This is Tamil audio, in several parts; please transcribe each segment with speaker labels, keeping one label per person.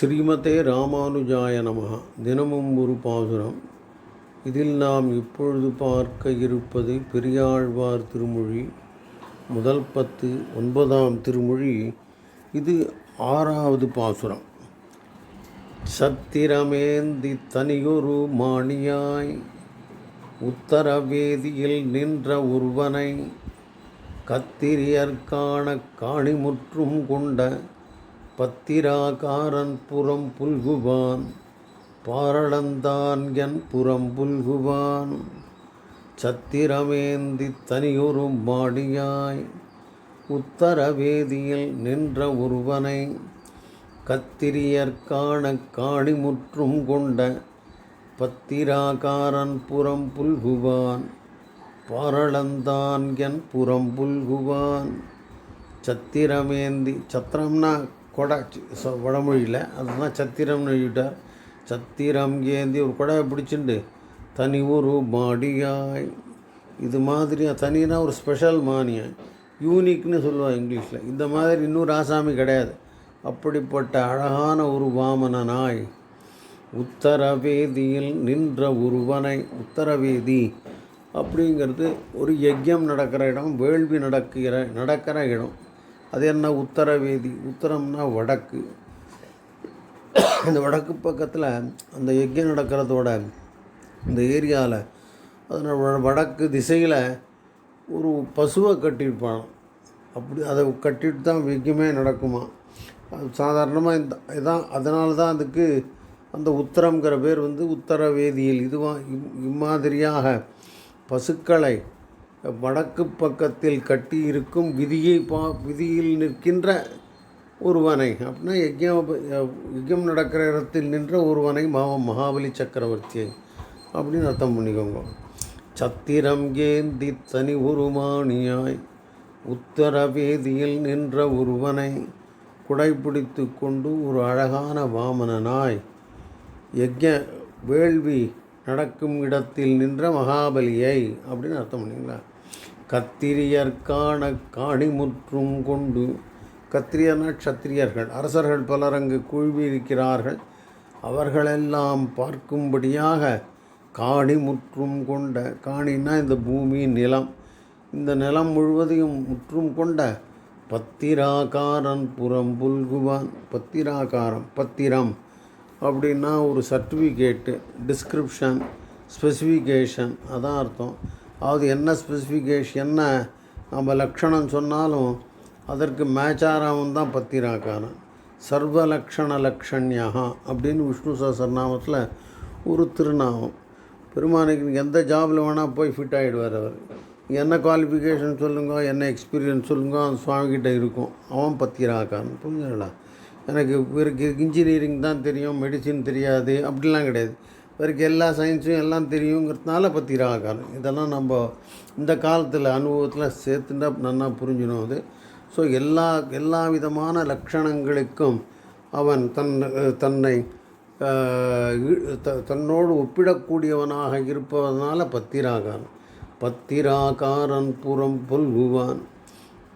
Speaker 1: ஸ்ரீமதே ராமானுஜாய நமகா. தினமும் ஒரு பாசுரம். இதில் நாம் இப்பொழுது பார்க்க இருப்பது பெரியாழ்வார் திருமொழி முதல் பத்து ஒன்பதாம் திருமொழி. இது ஆறாவது பாசுரம். சத்திரமேந்தி தனியொரு மாணியாய் உத்தரவேதியில் நின்ற ஒருவனை கத்திரியற்கான காணிமுற்றும் கொண்ட பத்திராகாரன் புறம் புல்குவான் பாரளந்தான் என் புறம் புல்குவான். சத்திரமேந்தி தனியொரு மாடியாய் உத்தரவேதியில் நின்ற ஒருவனை கத்திரியற்கான காணிமுற்றும் கொண்ட பத்திராகாரன் புறம் புல்குவான் பாரளந்தான் என் புறம் புல்குவான். சத்திரமேந்தி சத்திரம்னா கொடை வடமொழியில். அதுதான் சத்திரம்னு எழுதிட்டார் சத்திரம் ஏந்தி ஒரு கொடை பிடிச்சிண்டு தனி ஒரு மாடியாய். இது மாதிரி தனினா ஒரு ஸ்பெஷல் மானியாய். யூனிக்னு சொல்லுவாள் இங்கிலீஷில். இந்த மாதிரி இன்னொரு ஆசாமி கிடையாது. அப்படிப்பட்ட அழகான ஒரு வாமனனாய் உத்தரவேதியில் நின்ற ஒருவனை உத்தரவேதி அப்படிங்கிறது ஒரு யஜ்யம் நடக்கிற இடம் வேள்வி நடக்கிற நடக்கிற இடம். அது என்ன உத்தரவேதி உத்தரம்னா வடக்கு. இந்த வடக்கு பக்கத்தில் அந்த யஜ்யம் நடக்கிறதோட இந்த ஏரியாவில் அதனோட வடக்கு திசையில் ஒரு பசுவை கட்டியிருப்பான். அப்படி அதை கட்டிட்டு தான் யஜ்யமே நடக்குமா? அது சாதாரணமாக இந்த இதான் அதனால தான் அதுக்கு அந்த உத்தரங்கிற பேர் வந்து உத்தரவேதியில். இதுவாக இம் இம்மாதிரியாக பசுக்களை வடக்கு பக்கத்தில் கட்டி இருக்கும் விதியை பா விதியில் நிற்கின்ற ஒருவனை அப்படின்னா யஜ்யம் யஜ்யம் நடக்கிற இடத்தில் நின்ற ஒருவனை மாவ மகாபலி சக்கரவர்த்தியை அப்படின்னு அர்த்தம் பண்ணிக்கோங்க. சத்திரம் ஏந்தி தனி உருமானியாய் உத்தரவேதியில் நின்ற ஒருவனை குடைப்பிடித்து கொண்டு ஒரு அழகான வாமனனாய் யஜ்ய வேள்வி நடக்கும் இடத்தில் நின்ற மகாபலியை அப்படின்னு அர்த்தம் பண்ணிங்களா கத்திரியற்கான காணிமுற்றும் கொண்டு கத்திரியர்னா க்ஷத்திரியர்கள். அரசர்கள் பலர் அங்கு குழுவியிருக்கிறார்கள். அவர்களெல்லாம் பார்க்கும்படியாக காணி முற்றும் கொண்ட காணின்னா இந்த பூமி நிலம். இந்த நிலம் முழுவதையும் முற்றும் கொண்ட பத்திராகாரன் புறம் புல்குவான். பத்திராகாரம் பத்திரம் அப்படின்னா ஒரு சர்டிஃபிகேட்டு டிஸ்கிரிப்ஷன் ஸ்பெசிஃபிகேஷன் அதான் அர்த்தம். அதாவது என்ன ஸ்பெசிஃபிகேஷன் என்ன நம்ம லக்ஷணம் சொன்னாலும் அதற்கு மேட்சாராமம் தான் பத்திராக்காரன். சர்வலக்ஷண லக்ஷண்யா அப்படின்னு விஷ்ணு சஹசரநாமத்தில் ஒரு திருநாமம். பெருமானுக்கு எந்த ஜாபில் வேணால் போய் ஃபிட் ஆகிடுவார் அவர். என்ன குவாலிஃபிகேஷன் சொல்லுங்க என்ன எக்ஸ்பீரியன்ஸ் சொல்லுங்க அந்த சுவாமிகிட்ட இருக்கும். அவன் பத்திராக்காரன். புரிஞ்சுங்களா எனக்கு இவருக்கு இன்ஜினியரிங் தான் தெரியும் மெடிசின் தெரியாது அப்படிலாம் கிடையாது. இவருக்கு எல்லா சயின்ஸும் எல்லாம் தெரியுங்கிறதுனால பத்திராக்காரன் இதெல்லாம் நம்ம இந்த காலத்தில் அனுபவத்தில் சேர்த்துட்டா நல்லா புரிஞ்சிடும் அது. ஸோ எல்லா எல்லா விதமான லக்ஷணங்களுக்கும் அவன் தன் தன்னை த- தன்னோடு ஒப்பிடக்கூடியவனாக இருப்பதனால பத்திராகாரன் பத்திராகாரன் புறம் புல்குவான்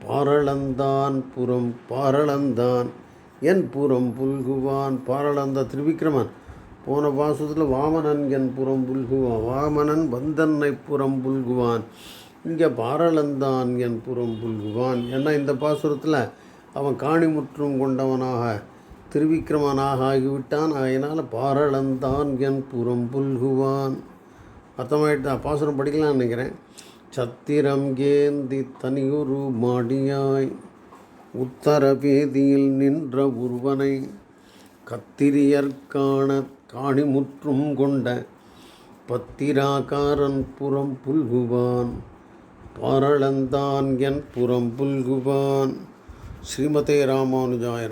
Speaker 1: பாரளந்தான் புறம் பாரளந்தான் என் புறம் புல்குவான் பாரளந்த திருவிக்ரமன் போன பாசத்தில் வாமனன் என் புறம் புல்குவான் வாமனன் வந்தன்னை புறம் புல்குவான் இங்கே பாரளந்தான் என் புறம் புல்குவான் ஏன்னா இந்த பாசுரத்தில் அவன் காணிமுற்றும் கொண்டவனாக திருவிக்கிரமனாக ஆகிவிட்டான். அதனால் பாரளந்தான் என் புறம் புல்குவான் அர்த்தமாயிட்டு? பாசுரம் படிக்கலாம்னு நினைக்கிறேன். சத்திரம் ஏந்தி தனியொரு மாடியாய் உத்தர வேதியில் நின்ற ஒருவனை கத்திரியற்கான காணிமுற்றும் கொண்ட பத்திராகாரன் புறம் புல்குவான். பாரளந்தான் என் புறம் புல்குவான். ஸ்ரீமதே ராமானுஜாய